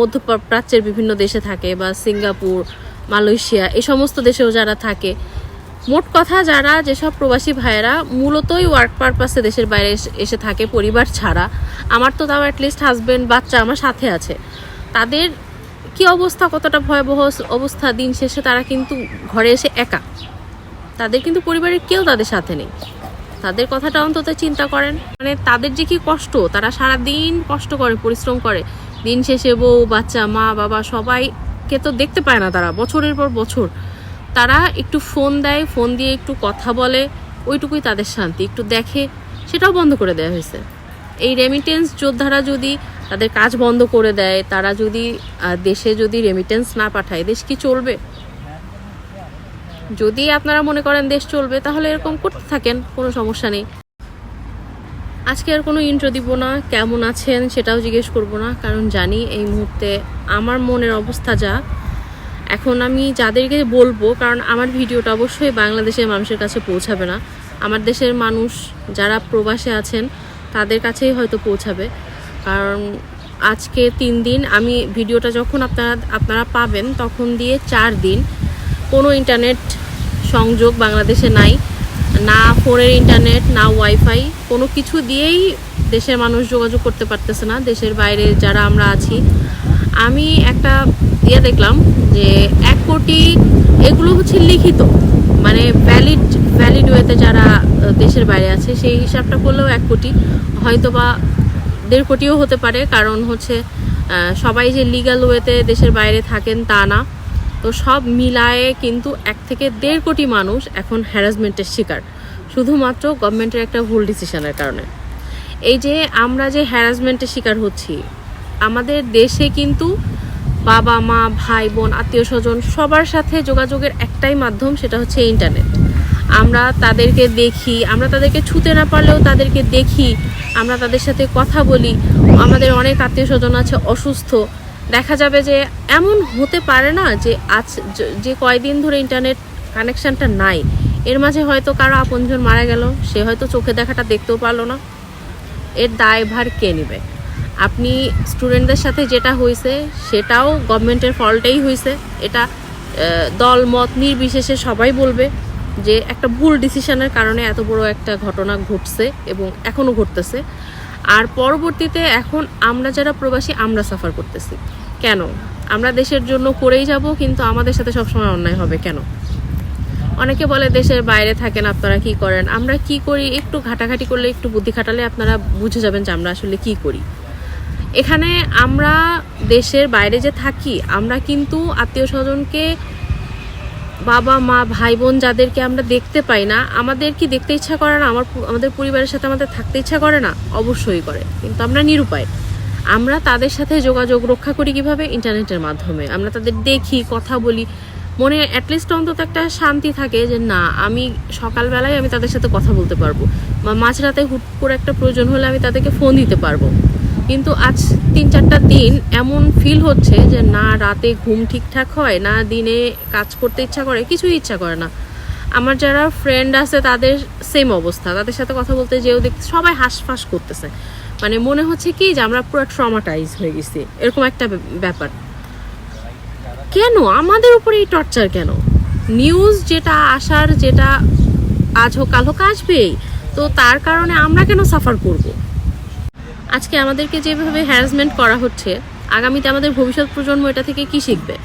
মধ্যপ্রাচ্যের বিভিন্ন দেশে থাকে বা সিঙ্গাপুর, মালয়েশিয়া, এই সমস্ত দেশেও যারা থাকে। মোট কথা যারা, যেসব প্রবাসী ভাইয়েরা মূলতই ওয়ার্ক পারপাসে দেশের বাইরে এসে- থাকে পরিবার ছাড়া, আমার তো তাও অ্যাটলিস্ট হাজব্যান্ড বাচ্চা আমার সাথে আছে। তাদের কি অবস্থা, কতটা ভয়াবহ অবস্থা দিন শেষে তারা কিন্তু ঘরে এসে একা। তাদের কিন্তু পরিবারের কেউ তাদের সাথে নেই। তাদের কথাটা অন্তত চিন্তা করেন। মানে তাদের যে কি কষ্ট, তারা সারা দিন কষ্ট করে, পরিশ্রম করে দিন শেষে বউ, বাচ্চা, মা, বাবা সবাইকে তো দেখতে পায় না তারা, বছরের পর বছর। তারা একটু ফোন দেয়, ফোন দিয়ে একটু কথা বলে, ওইটুকুই তাদের শান্তি। একটু দেখে, সেটাও বন্ধ করে দেওয়া হয়েছে। এই রেমিটেন্স যোদ্ধারা যদি তাদের কাজ বন্ধ করে দেয়, তারা যদি দেশে যদি রেমিটেন্স না পাঠায়, দেশ কি চলবে? যদি আপনারা মনে করেন দেশ চলবে, তাহলে এরকম করতে থাকেন, কোনো সমস্যা নেই। আজকে আর কোনো ইন্ট্রো দিব না, কেমন আছেন সেটাও জিজ্ঞেস করব না, কারণ জানি এই মুহূর্তে আমার মনের অবস্থা যা। এখন আমি যাদেরকে বলব, কারণ আমার ভিডিওটা অবশ্যই বাংলাদেশের মানুষের কাছে পৌঁছাবে না। আমার দেশের মানুষ যারা প্রবাসে আছেন, তাদের কাছেই হয়তো পৌঁছাবে। কারণ আজকে তিন দিন, আমি ভিডিওটা যখন আপনারা আপনারা পাবেন, তখন দিয়ে চার দিন কোনো ইন্টারনেট সংযোগ বাংলাদেশে নাই। না ফোনের ইন্টারনেট না ওয়াইফাই কোনো কিছু দিয়েই দেশের মানুষ যোগাযোগ করতে পারতেছে না, দেশের বাইরে যারা আমরা আছি। আমি একটা ইয়ে দেখলাম যে এক কোটি এগুলো হচ্ছে লিখিত মানে ভ্যালিড ভ্যালিড ওয়েতে যারা দেশের বাইরে আছে, সেই হিসাবটা করলেও এক কোটি হয়তো বা দেড় কোটিও হতে পারে, কারণ হচ্ছে সবাই যে লিগ্যাল ওয়েতে দেশের বাইরে থাকেন তা না। তো সব মিলায়ে কিন্তু এক থেকে দেড় কোটি মানুষ এখন হ্যারাসমেন্টের শিকার। শুধুমাত্র গভর্নমেন্টের একটা ভুল ডিসিশনের কারণে। এই যে আমরা যে হ্যারাসমেন্টের শিকার হচ্ছি, আমাদের দেশে কিন্তু বাবা, মা, ভাই, বোন, আত্মীয় স্বজন সবার সাথে যোগাযোগের একটাই মাধ্যম সেটা হচ্ছে ইন্টারনেট আমরা তাদেরকে দেখি, আমরা তাদেরকে ছুতে না পারলেও তাদেরকে দেখি, আমরা তাদের সাথে কথা বলি। আমাদের অনেক আত্মীয় স্বজন আছে অসুস্থ দেখা যাবে যে এমন হতে পারে না যে আজ যে- কয়দিন ধরে ইন্টারনেট কানেকশানটা নাই, এর মাঝে হয়তো কারও আপনজন মারা গেল, সে হয়তো চোখে দেখাটা দেখতেও পারল না। এর দায়ভার কে নেবে? আপনি স্টুডেন্টদের সাথে যেটা হয়েছে সেটাও গভর্নমেন্টের ফল্টেই হয়েছে এটা দল, মত নির্বিশেষে সবাই বলবে যে একটা ভুল ডিসিশনের কারণে এত বড় একটা ঘটনা ঘটছে এবং এখনও ঘটতেছে। আর পরবর্তীতে এখন আমরা যারা প্রবাসী, আমরা সাফার করতেছি। কেন? আমরা দেশের জন্য করেই যাব, কিন্তু আমাদের সাথে সবসময় অন্যায় হবে, কেন? অনেকে বলে দেশের বাইরে থাকেন, আপনারা কি করেন? আমরা কি করি? একটু ঘাটাঘাটি করলে, একটু বুদ্ধি খাটালে আপনারা বুঝে যাবেন যে আমরা আসলে কি করি। এখানে আমরা দেশের বাইরে যে থাকি, আমরা কিন্তু আত্মীয় স্বজনকে বাবা, মা, ভাই, বোন যাদেরকে আমরা দেখতে পাই না, আমাদের কি দেখতে ইচ্ছা করে না? আমার আমাদের পরিবারের সাথে আমাদের থাকতে ইচ্ছা করে না? অবশ্যই করে। কিন্তু আমরা নিরুপায়। আমরা তাদের সাথে যোগাযোগ রক্ষা করি কীভাবে? ইন্টারনেটের মাধ্যমে। আমরা তাদের দেখি, কথা বলি। মনে অ্যাটলিস্ট অন্তত একটা শান্তি থাকে যে, না, আমি সকালবেলায় আমি তাদের সাথে কথা বলতে পারব। বা মাঝরাতে হুট করে একটা প্রয়োজন হলে আমি তাদেরকে ফোন দিতে পারব। কিন্তু আজ তিন চারটা দিন এমন ফিল হচ্ছে যে না, রাতে ঘুম ঠিকঠাক হয় না, দিনে কাজ করতে ইচ্ছা করে, কিছুই ইচ্ছা করে না। আমার যারা ফ্রেন্ড আছে, তাদের সেম অবস্থা। তাদের সাথে কথা বলতে যেও দেখতে সবাই হাঁসফাঁস করতেছে। মানে মনে হচ্ছে কি যে আমরা পুরো ট্রমাটাইজ হয়ে গেছি। এরকম একটা ব্যাপ- ব্যাপার। কেন? আমাদের উপরে এই টর্চার কেন? নিউজ যেটা আসার যেটা, আজ হোক, কাল হোক আসবেই। তো তার কারণে আমরা কেন সাফার করব? আজকে আমাদেরকে যেভাবে হ্যারাসমেন্ট করা হচ্ছে, আগামীতে আমাদের ভবিষ্যৎ প্রজন্ম এটা থেকে কি শিখবে?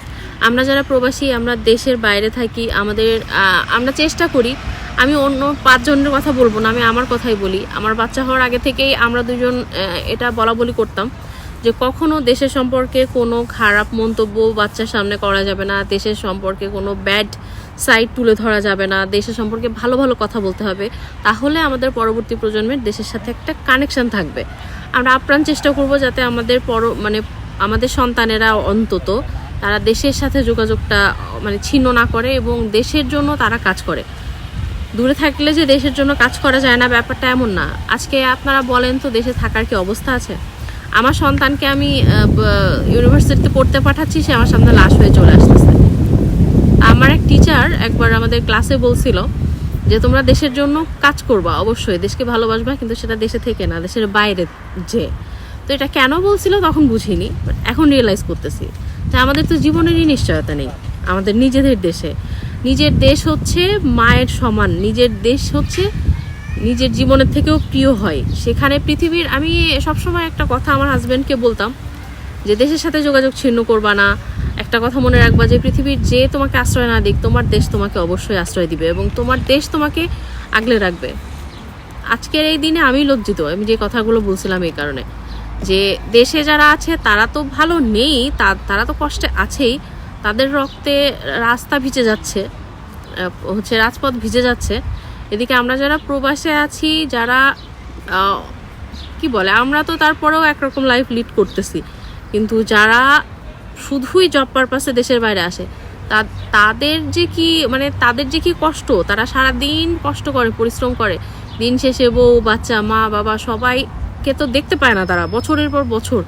আমরা যারা প্রবাসী, আমরা দেশের বাইরে থাকি, আমাদের আমরা চেষ্টা করি, আমি অন্য পাঁচজনের কথা বলব না, আমি আমার কথাই বলি। আমার বাচ্চা হওয়ার আগে থেকেই আমরা দুজন এটা বলা বলি করতাম যে কখনো দেশের সম্পর্কে কোনো খারাপ মন্তব্য বাচ্চার সামনে করা যাবে না, দেশের সম্পর্কে কোনো ব্যাড সাইড তুলে ধরা যাবে না, দেশের সম্পর্কে ভালো ভালো কথা বলতে হবে, তাহলে আমাদের পরবর্তী প্রজন্মের দেশের সাথে একটা কানেকশন থাকবে। আমরা আপ্রাণ চেষ্টা করব যাতে আমাদের পর মানে আমাদের সন্তানেরা অন্তত তারা দেশের সাথে যোগাযোগটা মানে ছিন্ন না করে এবং দেশের জন্য তারা কাজ করে। দূরে থাকলে যে দেশের জন্য কাজ করা যায় না, ব্যাপারটা এমন না। আজকে আপনারা বলেন তো দেশে থাকার কি অবস্থা আছে? আমার সন্তানকে আমি ইউনিভার্সিটিতে পড়তে পাঠাচ্ছি, সে আমার সামনে লাশ হয়ে চলে আসতেছে। আমার এক টিচার একবার আমাদের ক্লাসে বলছিল যে, তোমরা দেশের জন্য কাজ করবা, অবশ্যই। দেশকে ভালোবাসবা, কিন্তু সেটা দেশে থেকে না, দেশের বাইরে যে। তো এটা কেন বলছিল তখন বুঝিনি এখন রিয়েলাইজ করতেছি। যে আমাদের তো জীবনেরই নিশ্চয়তা নেই, আমাদের নিজেদের দেশে। নিজের দেশ হচ্ছে মায়ের সমান, নিজের দেশ হচ্ছে নিজের জীবনের থেকেও প্রিয় হয়। সেখানে পৃথিবীর, আমি সবসময় একটা কথা আমার হাজব্যান্ডকে বলতাম যে, দেশের সাথে যোগাযোগ ছিন্ন করবা না একটা কথা মনে রাখবা যে পৃথিবীর যে তোমাকে আশ্রয় না দিক, তোমার দেশ তোমাকে অবশ্যই আশ্রয় দিবে এবং তোমার দেশ তোমাকে আগলে রাখবে। আজকের এই দিনে আমি লজ্জিত, আমি যে কথাগুলো বলছিলাম এই কারণে। যে দেশে যারা আছে, তারা তো ভালো নেই তারা তো কষ্টে আছেই। তাদের রক্তে রাস্তা ভিজে যাচ্ছে হচ্ছে রাজপথ ভিজে যাচ্ছে। এদিকে আমরা যারা প্রবাসে আছি, যারা কি বলে, আমরা তো তারপরেও একরকম লাইফ লিড করতেছি। কিন্তু যারা শুধুই জব পারপাসে দেশের বাইরে আসে। তা- তাদের যে কি মানে তাদের যে কি কষ্ট, তারা সারা দিন কষ্ট করে, পরিশ্রম করে। দিন শেষে বউ, বাচ্চা, মা, বাবা সবাইকে তো দেখতে পায় না তারা, বছরের পর বছর।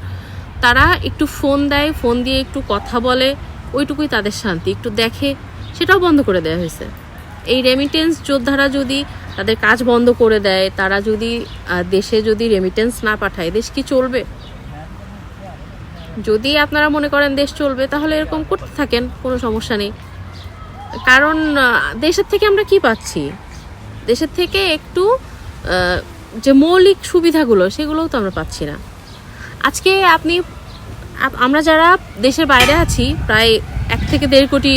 তারা একটু ফোন দেয় ফোন দিয়ে একটু কথা বলে, ওইটুকুই তাদের শান্তি। একটু দেখে, সেটাও বন্ধ করে দেওয়া হয়েছে। এই রেমিটেন্স যোদ্ধারা যদি তাদের কাজ বন্ধ করে দেয়, তারা যদি দেশে যদি রেমিটেন্স না পাঠায়, দেশ কি চলবে? যদি আপনারা মনে করেন দেশ চলবে, তাহলে এরকম করতে থাকেন, কোনো সমস্যা নেই। কারণ দেশের থেকে আমরা কি পাচ্ছি? দেশের থেকে একটু যে মৌলিক সুবিধাগুলো, সেগুলোও তো আমরা পাচ্ছি না। আজকে আপনি আমরা যারা দেশের বাইরে আছি, প্রায় এক থেকে দেড় কোটি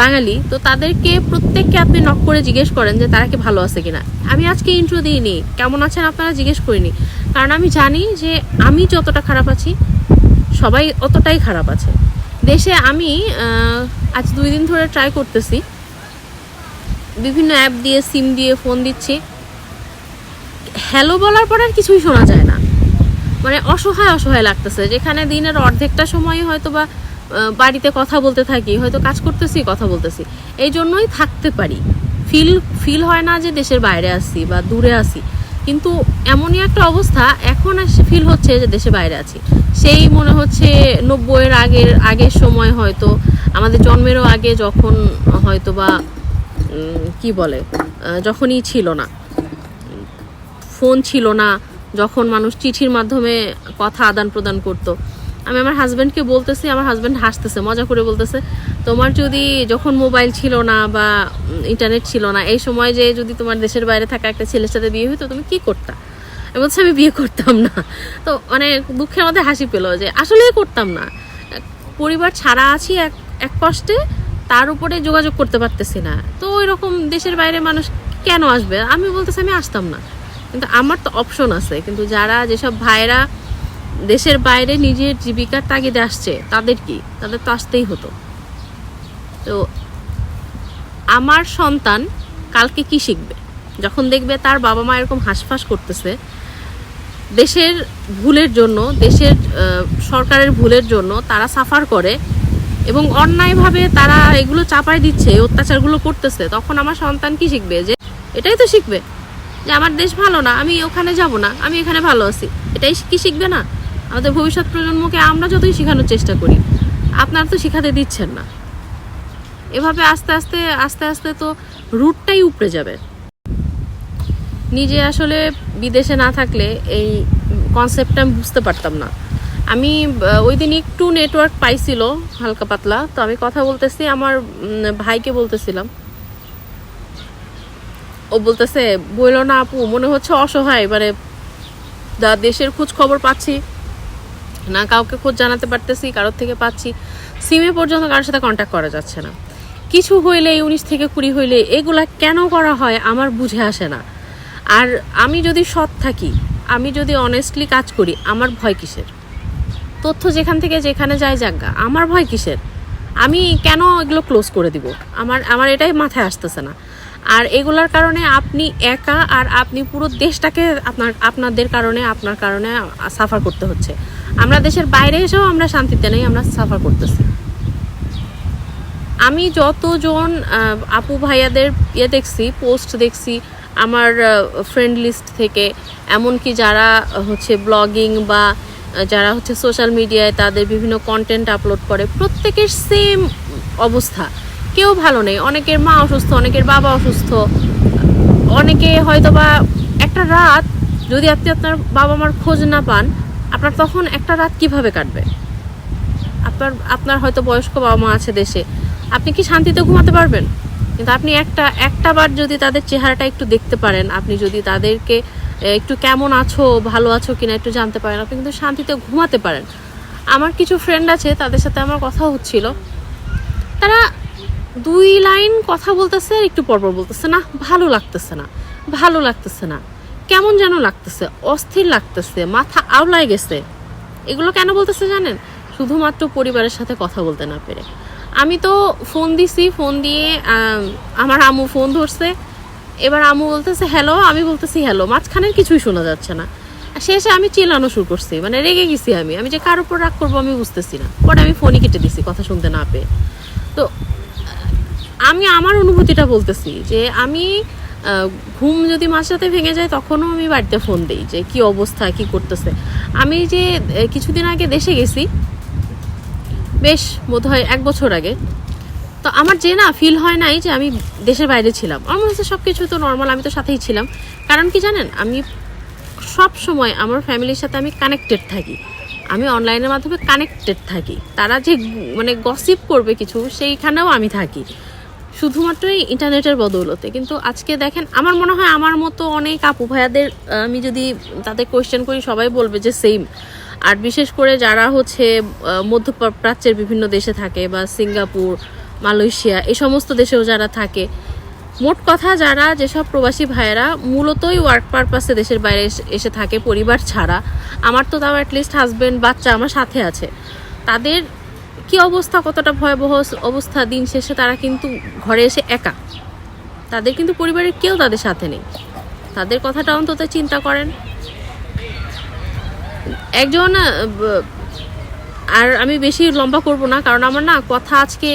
বাঙালি, তো তাদেরকে প্রত্যেককে আপনি নক করে জিজ্ঞেস করেন যে তারা কি ভালো আছে কিনা। আমি আজকে ইন্ট্রো দিইনি। কেমন আছেন আপনারা জিজ্ঞেস করিনি। কারণ আমি জানি যে আমি যতটা খারাপ আছি সবাই অতটাই খারাপ আছে। দেশে আমি আজ দুই দিন ধরে ট্রাই করতেছি। বিভিন্ন অ্যাপ দিয়ে সিম দিয়ে ফোন দিচ্ছি। হ্যালো বলার পর আর কিছুই শোনা যায় না। মানে অসহায় অসহায় লাগতেছে। যেখানে দিনের অর্ধেকটা সময় হয়তো বা বাড়িতে কথা বলতে থাকি, হয়তো কাজ করতেছি, কথা বলতেছি। এই জন্যই থাকতে পারি। ফিল ফিল হয় না যে দেশের বাইরে আসি বা দূরে আসি কিন্তু এমনই একটা অবস্থা এখন ফিল হচ্ছে যে দেশে বাইরে আছি। সেই মনে হচ্ছে নব্বইয়ের আগের আগের সময় হয়তো, আমাদের জন্মেরও আগে যখন হয়তো বা কি বলে যখনই ছিল না। ফোন ছিল না, যখন মানুষ চিঠির মাধ্যমে কথা আদান প্রদান করতো। আমি আমার হাজব্যান্ডকে বলতেছি, আমার হাজব্যান্ড হাসতেছে, মজা করে বলতেছে তোমার যদি যখন মোবাইল ছিল না বা ইন্টারনেট ছিল না, এই সময় যে যদি তোমার দেশের বাইরে থাকা একটা ছেলের সাথে বিয়ে হতো তুমি কি করতা? আমি বলছি, আমি বিয়ে করতাম না। তো মানে দুঃখের মধ্যে হাসি পেল যে আসলেই করতাম না। পরিবার ছাড়া আছি এক এক কষ্টে, তার উপরে যোগাযোগ করতে পারতেছি না। তো ওই রকম দেশের বাইরে মানুষ কেন আসবে? আমি বলতেছি, আমি আসতাম না। কিন্তু আমার তো অপশন আছে। কিন্তু যারা যেসব ভাইরা দেশের বাইরে নিজের জীবিকার তাগিদে আসছে, তাদের কি? তাদের তো আসতেই হতো। তো আমার সন্তান কালকে কি শিখবে? যখন দেখবে তার বাবা মা এরকম হাঁসফাঁস করতেছে, দেশের ভুলের জন্য, দেশের সরকারের ভুলের জন্য তারা সাফার করে এবং অন্যায়ভাবে তারা এগুলো চাপাই দিচ্ছে অত্যাচারগুলো করতেছে, তখন আমার সন্তান কি শিখবে? যে এটাই তো শিখবে। যে আমার দেশ ভালো না, আমি ওখানে যাব না, আমি এখানে ভালো আছি। এটাই কি শিখবে না? আমাদের ভবিষ্যৎ প্রজন্মকে আমরা যতই শেখানোর চেষ্টা করি, আপনারা তো শেখাতে দিচ্ছেন না। এভাবে আস্তে আস্তে আস্তে আস্তে তো রুটটাই উপড়ে যাবে। নিজে আসলে বিদেশে না থাকলে এই কনসেপ্টটা আমি বুঝতে পারতাম না। আমি ওই দিন একটু নেটওয়ার্ক পাইছিল, হালকা পাতলা, তো আমি কথা বলতেছি, আমার ভাইকে বলতেছিলাম। ও বলতেছে, বইলো না আপু, মনে হচ্ছে অসহায় মানে দা দেশের খোঁজ খবর পাচ্ছি, না কাউকে খোঁজ জানাতে পারতেছি, কারোর থেকে পাচ্ছি সিমে পর্যন্ত কারোর সাথে কন্ট্যাক্ট করা যাচ্ছে না। কিছু হইলে, উনিশ থেকে কুড়ি হইলে এগুলা কেন করা হয় আমার বুঝে আসে না। আর আমি যদি সৎ থাকি, আমি যদি অনেস্টলি কাজ করি, আমার ভয় কিসের? তথ্য যেখান থেকে যেখানে যায় যাজ্ঞা আমার ভয় কিসের? আমি কেন এগুলো ক্লোজ করে দিব? আমার আমার এটাই মাথায় আসতেছে না। আর এগুলার কারণে আপনি একা আর আপনি পুরো দেশটাকে আপনার, আপনাদের কারণে, আপনার কারণে সাফার করতে হচ্ছে। আমরা দেশের বাইরে এসেও আমরা শান্তিতে নেই, আমরা সাফার করতেছি। আমি যতজন আপু ভাইয়াদের ইয়ে দেখছি, পোস্ট দেখছি, আমার ফ্রেন্ড লিস্ট থেকে, এমনকি যারা হচ্ছে ব্লগিং বা যারা হচ্ছে সোশ্যাল মিডিয়ায় তাদের বিভিন্ন কন্টেন্ট আপলোড করে, প্রত্যেকের সেম অবস্থা। কেউ ভালো নেই। অনেকের মা অসুস্থ, অনেকের বাবা অসুস্থ। অনেকে হয়তো বা একটা রাত যদি আপনি আপনার বাবা মার খোঁজ না পান, আপনার তখন একটা রাত কীভাবে কাটবে? আপনার আপনার হয়তো বয়স্ক বাবা মা আছে দেশে। আপনি কি শান্তিতে ঘুমাতে পারবেন? কিন্তু আপনি একটা একটা বার যদি তাদের চেহারাটা একটু দেখতে পারেন, আপনি যদি তাদেরকে একটু কেমন আছো, ভালো আছো কিনা একটু জানতে পারেন, আপনি কিন্তু শান্তিতে ঘুমাতে পারেন। আমার কিছু ফ্রেন্ড আছে, তাদের সাথে আমার কথা হচ্ছিল। তারা দুই লাইন কথা বলতেছে আর একটু পরপর বলতেছে না, ভালো লাগতেছে না, ভালো লাগতেছে না, কেমন যেন লাগতেছে, অস্থির লাগতেছে, মাথা আওলায় গেছে। এগুলো কেন বলতেছে জানেন? শুধুমাত্র পরিবারের সাথে কথা বলতে না পেরে। আমি তো ফোন দিছি ফোন দিয়ে আমার আম্মু ফোন ধরছে। এবার আম্মু বলতেছে হ্যালো আমি বলতেছি হ্যালো মাঝখানের কিছুই শোনা যাচ্ছে না। শেষে আমি চিল্লানো শুরু করছি মানে রেগে গেছি আমি। আমি যে কার উপর রাগ করব আমি বুঝতেছি না। পরে আমি ফোনই কেটে দিছি, কথা শুনতে না পেয়ে। তো, আমি আমার অনুভূতিটা বলতেছি যে আমি ঘুম যদি মাঝরাতে ভেঙে যায়, তখনও আমি বাড়িতে ফোন দিই যে কি অবস্থা, কি করতেছে। আমি যে কিছুদিন আগে দেশে গেছি বেশ বোধ হয় এক বছর আগে। তো আমার যে না ফিল হয় নাই যে আমি দেশের বাইরে ছিলাম। আমার মনে হচ্ছে সব কিছু তো নর্মাল আমি তো সাথেই ছিলাম। কারণ কি জানেন, আমি সব সময় আমার ফ্যামিলির সাথে আমি কানেক্টেড থাকি। আমি অনলাইনের মাধ্যমে কানেক্টেড থাকি। তারা যে মানে গসিপ করবে কিছু, সেইখানেও আমি থাকি। শুধুমাত্র এই ইন্টারনেটের বদৌলতে। কিন্তু আজকে দেখেন, আমার মনে হয় আমার মতো অনেক আপু ভাইয়াদের আমি যদি তাদের কোয়েশ্চেন করি, সবাই বলবে যে সেম আর বিশেষ করে যারা হচ্ছে মধ্যপ্রাচ্যের বিভিন্ন দেশে থাকে বা সিঙ্গাপুর, মালয়েশিয়া, এই সমস্ত দেশেও যারা থাকে, মোট কথা যারা যেসব প্রবাসী ভাইয়েরা মূলতই ওয়ার্ক পারপাসে দেশের বাইরে এসে থাকে পরিবার ছাড়া, আমার তো তাও অ্যাটলিস্ট হাজব্যান্ড বাচ্চা আমার সাথে আছে, তাদের কি অবস্থা, কতটা ভয়াবহ অবস্থা, দিন শেষে তারা কিন্তু ঘরে এসে একা। তাদের কিন্তু পরিবারের কেউ তাদের সাথে নেই। তাদের কথাটা অন্তত চিন্তা করেন। একজন আর আমি বেশি লম্বা করব না, কারণ আমার না কথা আজকে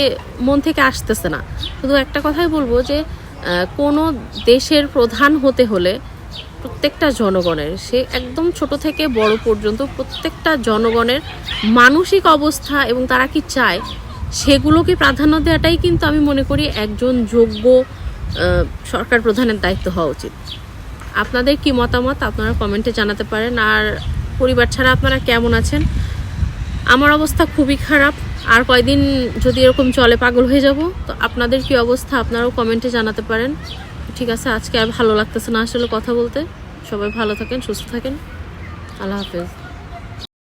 মন থেকে আসতেছে না। শুধু একটা কথাই বলব যে কোনো দেশের প্রধান হতে হলে প্রত্যেকটা জনগণের, সে একদম ছোট থেকে বড় পর্যন্ত প্রত্যেকটা জনগণের মানসিক অবস্থা এবং তারা কি চায়, সেগুলোকে প্রাধান্য দেওয়াটাই কিন্তু আমি মনে করি একজন যোগ্য সরকার প্রধানের দায়িত্ব হওয়া উচিত। আপনাদের কি মতামত? আপনারা কমেন্টে জানাতে পারেন। আর পরিবার ছাড়া আপনারা কেমন আছেন? আমার অবস্থা খুবই খারাপ। আর কয়দিন যদি এরকম চলে, পাগল হয়ে যাব? তো আপনাদের কি অবস্থা? আপনারাও কমেন্টে জানাতে পারেন। ঠিক আছে, আজকে আর ভালো লাগতেছে না আসলে কথা বলতে। সবাই ভালো থাকেন, সুস্থ থাকেন। আল্লাহ হাফেজ।